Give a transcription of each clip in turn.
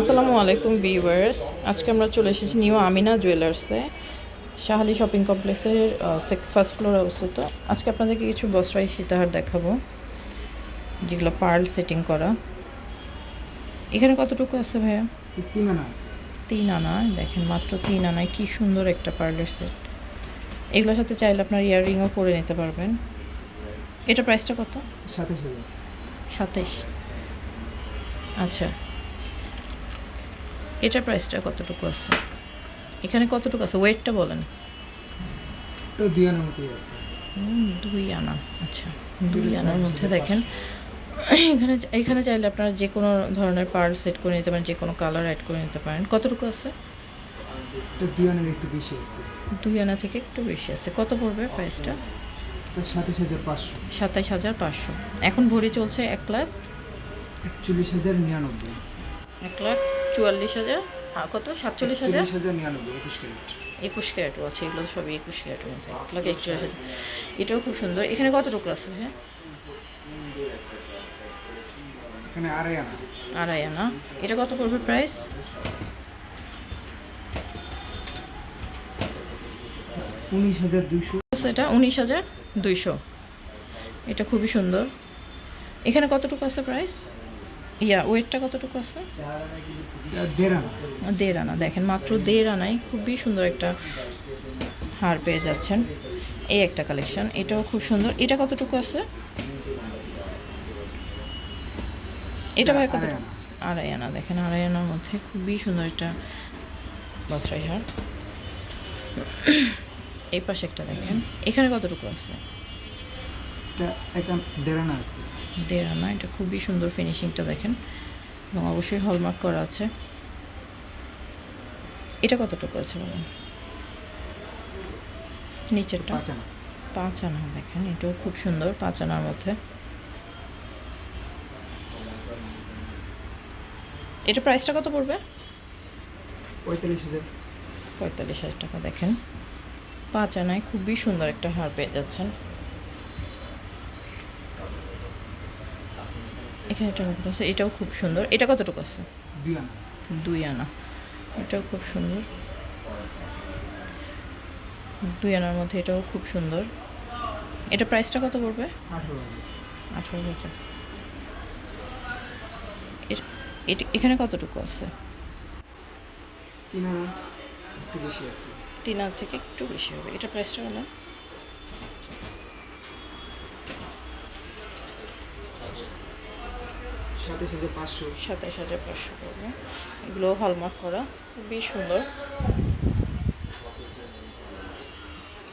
আসসালামু আলাইকুম ভিউয়ার্স। আজকে আমরা চলে এসেছি নিউ আমিনা জুয়েলার্সে শাহালি শপিং কমপ্লেক্সের ফার্স্ট ফ্লোরে অবস্থিত। আজকে আপনাদেরকে কিছু বস্ত্রাই সীতাহার দেখাবো যেগুলো পার্ল সেটিং করা। এখানে কতটুকু আছে ভাইয়া? তিন আনা আছে। তিন আনা দেখেন মাত্র তিন আনায় কি সুন্দর একটা পার্লের সেট এগুলোর সাথে চাইলে আপনার ইয়াররিংও করে নিতে পারবেন। এটা প্রাইসটা কত? সাতাশ সাতাইশ আচ্ছা এটার প্রাইসটা কতটুকু আছে? এখানে কতটুকু আছে? ওয়েটটা বলেন। দুই আনার মতোই আছে। হুম, দুই আনা। আচ্ছা দুই আনার মধ্যে দেখেন। এখানে এখানে চাইলে আপনারা যে কোনো ধরনের পার্ল সেট করে নিতে পারেন যে কোনো কালার অ্যাড করে নিতে পারেন। কতটুকু আছে? দুই আনার একটু বেশি আছে। দুই আনা থেকে একটু বেশি আছে। কত পড়বে প্রাইসটা সাতাশ হাজার পাঁচশো। সাতাইশ হাজার পাঁচশো। এখন ভরি চলছে এক লাখ? একচল্লিশ হাজার নিরানব্বই। এক লাখ? চুয়াল্লিশ হাজার। আ, কত? সাতচল্লিশ হাজার? একুশ ক্যারেট। আছে এগুলো সবই একুশ ক্যারেটের মধ্যে। এক লাখ একচল্লিশ হাজার। এটাও খুব সুন্দর। এখানে কতটুকু আছে হ্যাঁ এখানে আড়াই আনা। আড়াই আনা। এটা কত পড়বে প্রাইস উনিশ হাজার দুইশো। এটা উনিশ হাজার দুইশো। এটা খুবই সুন্দর। এখানে কতটুকু আছে প্রাইস ইয়া ওয়েটটা কতটুকু আছে? দেড় আনা। দেখেন মাত্র দেড় আনায় খুবই সুন্দর একটা হার পেয়ে যাচ্ছেন। এই একটা কালেকশন এটাও খুব সুন্দর। এটা কতটুকু আছে? এটা ভাই কত? আড়াই আনা। আড়াই আনা দেখেন আড়াই আনার মধ্যে খুবই সুন্দর একটা বস্ত্রাই হার। এই পাশে একটা দেখেন এখানে কতটুকু আছে? এটা এক আনা দেড় আনা আছে। দেড় এটা খুবই সুন্দর ফিনিশিংটা দেখেন। এবং অবশ্যই হলমার্ক করা আছে। এটা কতটুকু আছে বলেন? নিচেরটা? পাঁচ আনা। দেখেন এটাও খুব সুন্দর পাঁচ আনার মধ্যে। এটা প্রাইসটা কত পড়বে? পঁয়তাল্লিশ হাজার। পঁয়তাল্লিশ হাজার টাকা দেখেন। পাঁচ আনায় খুবই সুন্দর একটা হার পেয়ে যাচ্ছেন। এখানে রাখা আছে এটাও খুব সুন্দর। এটা কতটুকু আছে? দুই আনা। এটাও খুব সুন্দর। দুই আনার মধ্যে এটাও খুব সুন্দর। এটা প্রাইসটা কত পড়বে? আঠারো হাজার। এর- এটা এখানে কতটুকু আছে? তিন আনা একটু বেশি আছে। তিন হাজার থেকে একটু বেশি হবে। এটা প্রাইসটা হলো সাতাশ হাজার পাঁচশো। সাতাশ হাজার পাঁচশো পড়বে এগুলো হলমার্ক করা। খুবই সুন্দর।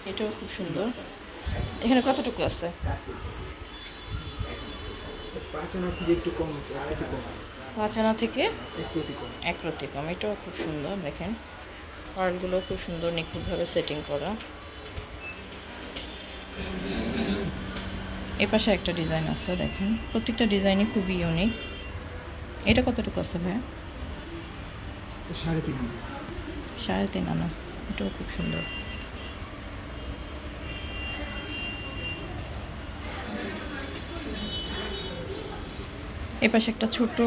এটাও খুব সুন্দর। এখানে কতটুকু আছে? পাঁচ থেকে একটু কম আছে এক প্রতি কম। পাঁচ আনা থেকে এক কম। এক রতি কম। এটাও খুব সুন্দর দেখেন। পার্টগুলো খুব সুন্দর নিখুঁতভাবে সেটিং করা। এ পাশে একটা ডিজাইন আছে দেখেন। প্রত্যেকটা ডিজাইনই খুবই ইউনিক এটা কতটুকু আছে ভাই সাড়ে তিন আনা। সাড়ে তিন আনা। এটাও খুব সুন্দর। এ পাশে একটা ছোট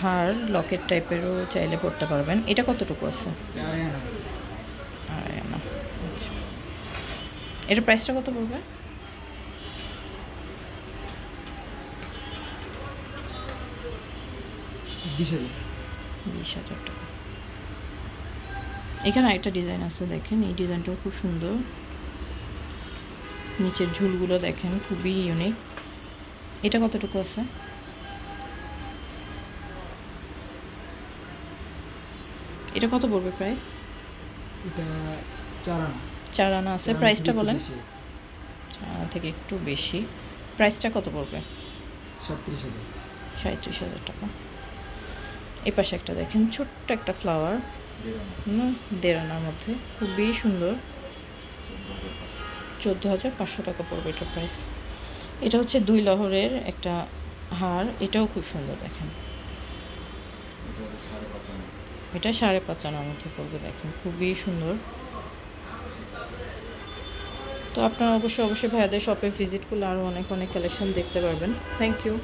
হার লকেট টাইপেরও চাইলে পড়তে পারবেন। এটা কতটুকু আছে? আড়াই আনা আচ্ছা। এটার প্রাইসটা কত পড়বে? বিশ হাজার। বিশ হাজার টাকা। এখানে একটা ডিজাইন আছে দেখেন এই ডিজাইনটাও খুব সুন্দর। নিচের ঝুলগুলো দেখেন খুবই ইউনিক এটা কতটুকু আছে? এটা কত পড়বে প্রাইস এটা চার আনা। চার আনা আছে। প্রাইসটা বলেন। চার আনা থেকে একটু বেশি। প্রাইসটা কত পড়বে? সাতত্রিশ হাজার। সাঁত্রিশ হাজার টাকা। এই পাশে একটা দেখেন ছোট্ট একটা ফ্লাওয়ার দেড় আনার মধ্যে। খুবই সুন্দর। চোদ্দ হাজার পাঁচশো টাকা পড়বে এটা প্রাইস এটা হচ্ছে দুই লহরের একটা হার এটাও খুব সুন্দর দেখেন। এটা সাড়ে পাঁচ আনার মধ্যে পড়বে দেখেন খুবই সুন্দর। তো আপনারা অবশ্যই অবশ্যই ভাইয়াদের শপে ভিজিট করলে আরও অনেক অনেক কালেকশন দেখতে পারবেন। Thank you